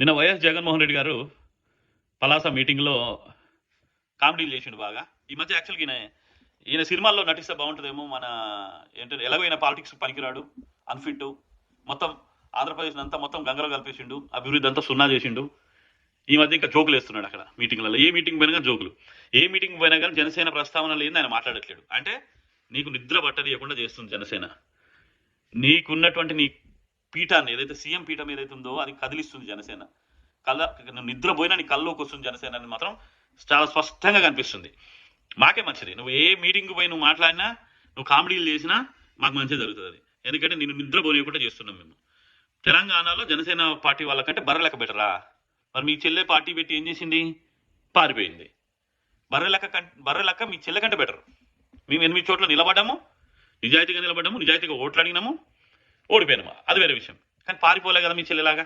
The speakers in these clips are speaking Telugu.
నిన్న వైఎస్ జగన్మోహన్ రెడ్డి గారు పలాస మీటింగ్లో కామెడీలు చేసిండు బాగా. ఈ మధ్య యాక్చువల్గా ఈయన ఈయన సినిమాల్లో నటిస్తే బాగుంటుందేమో మన ఏంటంటే ఎలాగైనా పాలిటిక్స్ పనికిరాడు అన్ఫిట్ మొత్తం ఆంధ్రప్రదేశ్ అంతా మొత్తం గంగలో కలిపేసిండు అభివృద్ధి అంతా సున్నా చేసిండు. ఈ మధ్య ఇంకా జోకులు వేస్తున్నాడు అక్కడ మీటింగ్లలో. ఏ మీటింగ్ పోయినా కానీ జోకులు. ఏ మీటింగ్ పోయినా కానీ జనసేన ప్రస్తావన లేని ఆయన మాట్లాడట్లేడు. అంటే నీకు నిద్ర పట్టదీయకుండా చేస్తుంది జనసేన. నీకున్నటువంటి నీ పీఠాన్ని ఏదైతే సీఎం పీఠం ఏదైతే ఉందో అది కదిలిస్తుంది జనసేన. కళ్ళ నిద్రపోయినా నీ కళ్ళలోకి వస్తుంది జనసేన అని మాత్రం చాలా స్పష్టంగా కనిపిస్తుంది. మాకే మంచిది. నువ్వు ఏ మీటింగ్ పోయి నువ్వు మాట్లాడినా నువ్వు కామెడీలు చేసినా మాకు మంచిగా జరుగుతుంది అది. ఎందుకంటే నేను నిద్రపోనియకుండా చేస్తున్నాం మేము. తెలంగాణలో జనసేన పార్టీ వాళ్ళకంటే బర్రెలెక్క బెటరా మరి మీ చెల్లె పార్టీ పెట్టి ఏం చేసింది? పారిపోయింది. బర్రెలెక్క కం బర్రెలెక్క మీ చెల్లె కంటే బెటర్ మేము ఎనిమిది చోట్ల నిలబడ్డాము. నిజాయితీగా నిలబడ్డాము. నిజాయితీగా ఓట్లు అడిగినాము. ఓడిపోయాను అది వేరే విషయం. కానీ పారిపోలే కదా మీ చెల్లెలాగా?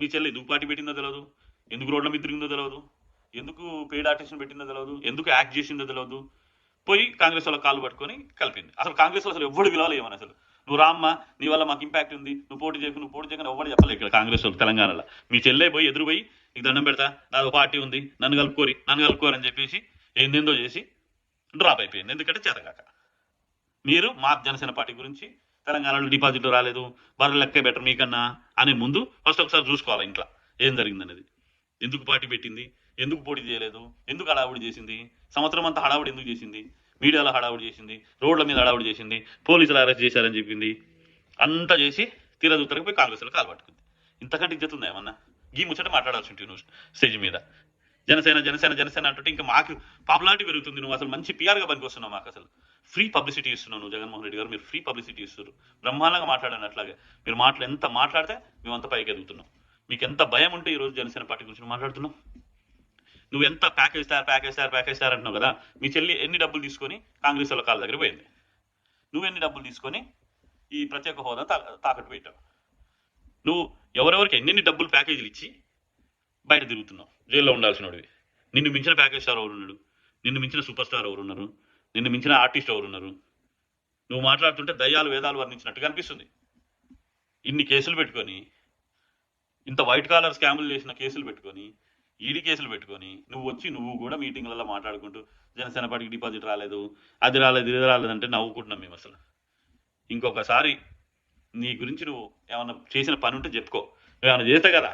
మీ చెల్లి ఎందుకు పార్టీ పెట్టిందో తెలియదు ఎందుకు రోడ్ల మీద తిరిగిందో తెలియదు ఎందుకు పెయిడ్ ఆర్టిస్ట్ని పెట్టిందో తెలియదు ఎందుకు యాక్ట్ చేసిందో తెలియదు పోయి కాంగ్రెస్ వాళ్ళ కాలు పట్టుకొని కలిపింది. అసలు కాంగ్రెస్ అసలు ఎవడు పిలవలేమని అసలు. నువ్వు రామ్మ నీ వల్ల మాకు ఇంపాక్ట్ ఉంది. నువ్వు పోటీ చేయకు నువ్వు పోటీ చేయకుండా ఎవరు చెప్పలేదు ఇక్కడ కాంగ్రెస్ వాళ్ళు తెలంగాణలో. మీ చెల్లె పోయి ఎదురు పోయి నీకు దండం పెడతా నాకు పార్టీ ఉంది నన్ను కలుపుకోరి నన్ను కలుపుకోరని చెప్పేసి ఏందేందో చేసి డ్రాప్ అయిపోయింది. ఎందుకంటే చేతగాక మీరు మా జనసేన పార్టీ గురించి తెలంగాణలో డిపాజిట్లు రాలేదు బర్రెలు లెక్కే బెటర్ మీకన్నా అనే ముందు ఫస్ట్ ఒకసారి చూసుకోవాలి ఇంట్లో. ఏం జరిగిందనేది ఎందుకు పార్టీ పెట్టింది? ఎందుకు పోటీ చేయలేదు? ఎందుకు హడావుడి చేసింది? సంవత్సరం అంతా హడావుడి ఎందుకు చేసింది? మీడియాలో హడావుడి చేసింది? రోడ్ల మీద హడావుడి చేసింది? పోలీసులు అరెస్ట్ చేశారని చెప్పింది? అంతా చేసి తీరదుత్తరకు పోయి కాంగ్రెస్లో కాలు పట్టుకుంది. ఇంతకంటే ఇజ్జత్ ఏమన్నా? ఈ ముచ్చట మాట్లాడాల్సి ఉంటుంది నువ్వు స్టేజ్ మీద. జనసేన జనసేన జనసేన అంటుంటే ఇంకా మాకు పాపులారిటీ పెరుగుతుంది. నువ్వు అసలు మంచి పిఆర్గా పనికొస్తున్నావు మాకు అసలు. ఫ్రీ పబ్లిసిటీ ఇస్తున్నావు నువ్వు జగన్మోహన్ రెడ్డి గారు. మీరు ఫ్రీ పబ్లిసిటీ ఇస్తున్నారు. బ్రహ్మాండంగా మాట్లాడాను అట్లాగే. మీరు మాటలు ఎంత మాట్లాడితే మేము అంత పైకి ఎదుగుతున్నాం. మీకు ఎంత భయం ఉంటే ఈరోజు జనసేన పార్టీ గురించి మాట్లాడుతున్నావు? నువ్వు ఎంత ప్యాకేజ్ తయారు ప్యాకేజ్ తయారు ప్యాకేజ్ తయారు అంటున్నావు కదా? మీ చెల్లి ఎన్ని డబ్బులు తీసుకొని కాంగ్రెస్ వాళ్ళ కాళ్ళ దగ్గర పోయింది? నువ్వు ఎన్ని డబ్బులు తీసుకొని ఈ ప్రత్యేక హోదా తాకట్టు పెట్టావు? నువ్వు ఎవరెవరికి ఎన్నెన్ని డబ్బులు ప్యాకేజీలు ఇచ్చి బయట తిరుగుతున్నావు. జైల్లో ఉండాల్సినవి నిన్ను మించిన ప్యాకేజ్ స్టార్ ఎవరు ఉన్నాడు నిన్ను మించిన సూపర్ స్టార్ ఎవరు ఉన్నారు నిన్ను మించిన ఆర్టిస్ట్ ఎవరు ఉన్నారు నువ్వు మాట్లాడుతుంటే దయ్యాలు వేదాలు వర్ణించినట్టు కనిపిస్తుంది ఇన్ని కేసులు పెట్టుకొని ఇంత వైట్ కాలర్ స్కాములు చేసిన కేసులు పెట్టుకొని ఈడీ కేసులు పెట్టుకొని నువ్వు వచ్చి నువ్వు కూడా మీటింగ్లలో మాట్లాడుకుంటూ జనసేన పార్టీకి డిపాజిట్ రాలేదు అది రాలేదు ఇది రాలేదంటే నవ్వుకుంటున్నాం మేము అసలు. ఇంకొకసారి నీ గురించి నువ్వు ఏమైనా చేసిన పని ఉంటే చెప్పుకో. నువ్వు ఏమైనా చేస్తే కదా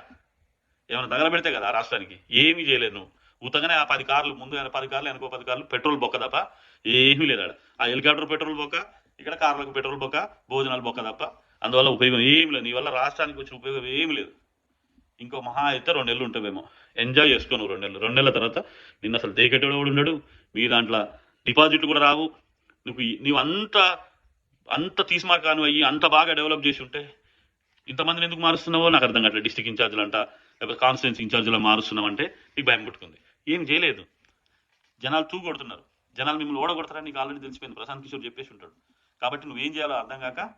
ఏమైనా తగలబెడితే కదా ఆ రాష్ట్రానికి? ఏమీ చేయలేదు నువ్వు. ఉతగానే ఆ పది కార్లు ముందు పది కార్లు వెనకో పది కార్లు పెట్రోల్ బొక్క తప్ప ఏమీ లేదు ఆడ. ఆ హెలికాప్టర్ పెట్రోల్ బొక్క ఇక్కడ కార్లకు పెట్రోల్ బొక్క భోజనాలు బొక్క తప్ప. అందువల్ల ఉపయోగం ఏమి లేదు. నీ వల్ల రాష్ట్రానికి వచ్చిన ఉపయోగం ఏమి లేదు. ఇంకో మహా అయితే రెండు నెలలు ఉంటామేమో ఎంజాయ్ చేసుకోను రెండు నెలలు. రెండు నెలల తర్వాత నిన్న అసలు దేకెట్టడం కూడా ఉండడు. మీ దాంట్లో డిపాజిట్లు కూడా రావు. నువ్వు నువ్వు నీవు అంత అంత తీసుమార్కాను అయ్యి అంత బాగా డెవలప్ చేసి ఉంటే ఇంతమందిని ఎందుకు మారుస్తున్నావో నాకు అర్థం కావట్లేదు. డిస్టిక్ ఇన్ఛార్జీలు అంట లేకపోతే కాన్స్టిట్యున్సీ ఇన్ఛార్జీలో మారుస్తున్నామంటే నీకు భయం పుట్టుకుంది. ఏం చేయలేదు. జనాలు తూగొడుతున్నారు జనాలు మిమ్మల్ని ఓడగొడతారని నీకు ఆల్రెడీ తెలిసిపోయింది. ప్రశాంత్ కిషోర్ చెప్పేసి ఉంటాడు. కాబట్టి నువ్వేం చేయాలో అర్థం కాక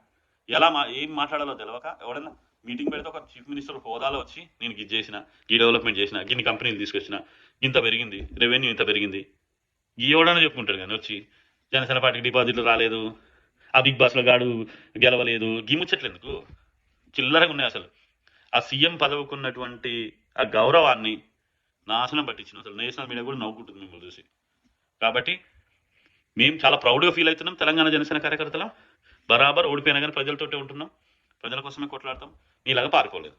ఎలా మా ఏం మాట్లాడాలో తెలియక ఎవడన్నా మీటింగ్ పెడితే ఒక చీఫ్ మినిస్టర్ హోదాలో వచ్చి నేను ఇది చేసిన ఈ డెవలప్మెంట్ చేసిన ఇన్ని కంపెనీలు తీసుకొచ్చిన ఇంత పెరిగింది రెవెన్యూ ఇంత పెరిగింది. ఈ ఎవడన్నా చెప్పుకుంటాడు కానీ వచ్చి జనసేన పార్టీకి డిపాజిట్లు రాలేదు ఆ బిగ్ బాస్లో గాడు గెలవలేదు. గిముచ్చట్లు ముచ్చట్లేందుకు? చిల్లరగా ఉన్నాయి అసలు. ఆ సీఎం పదవుకున్నటువంటి ఆ గౌరవాన్ని నాశనం పట్టించిన. అసలు నేషనల్ మీడియా కూడా నవ్వుకుంటుంది మిమ్మల్ని చూసి. కాబట్టి మేము చాలా ప్రౌడ్గా ఫీల్ అవుతున్నాం తెలంగాణ జనసేన కార్యకర్తలం. బరాబర్ ఓడిపోయినా కానీ ప్రజలతోటే ఉంటున్నాం. ప్రజల కోసమే కొట్లాడతాం. నీలాగా పారుకోలేదు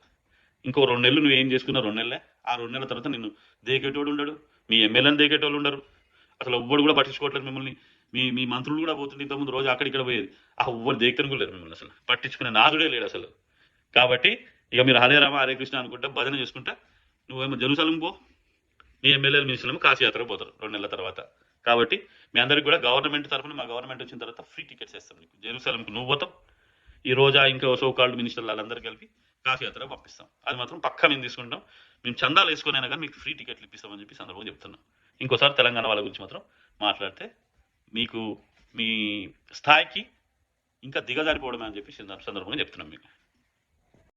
ఇంకో రెండు నెలలు నువ్వు ఏం చేసుకున్నావు? రెండు నెలలే. ఆ రెండు నెలల తర్వాత నిన్ను దేకేటోడు ఉండడు. మీ ఎమ్మెల్యేని దేకేటోళ్ళు ఉండరు. అసలు ఎవ్వడు కూడా పట్టించుకోవట్లేదు మిమ్మల్ని. మీ మీ మంత్రులు కూడా పోతుంది ఇంతకుముందు రోజు అక్కడిక్కడ పోయేది. ఆ ఎవ్వరు దేకని కూడా లేరు మిమ్మల్ని అసలు. పట్టించుకునే నాదుడే లేడు అసలు. కాబట్టి ఇక మీరు హరే రామ హరే కృష్ణ అనుకుంటా భజన చేసుకుంటా. నువ్వేమో జరుసలం పో. మీ ఎమ్మెల్యేలు మినిస్టర్లు కాశీయాత్ర పోతారు రెండు నెలల తర్వాత. కాబట్టి మీ అందరికి కూడా గవర్నమెంట్ తరఫున మా గవర్నమెంట్ వచ్చిన తర్వాత ఫ్రీ టికెట్స్ ఇస్తాం నీకు. జెరూసలంకి నువ్వు పోతావు. ఈ రోజా ఇంకా సో కాల్డ్ మినిస్టర్లు వాళ్ళందరూ కలిపి కాశీయాత్ర పంపిస్తాం. అది మాత్రం పక్కా మేము తీసుకుంటాం. మేము చందాలు వేసుకునైనా కానీ మీకు ఫ్రీ టికెట్లు ఇప్పిస్తామని చెప్పి సందర్భంగా చెప్తున్నాం. ఇంకోసారి తెలంగాణ వాళ్ళ గురించి మాత్రం మాట్లాడితే మీకు మీ స్థాయికి ఇంకా దిగజారిపోవడమే అని చెప్పి సందర్భంగా చెప్తున్నాం మీకు.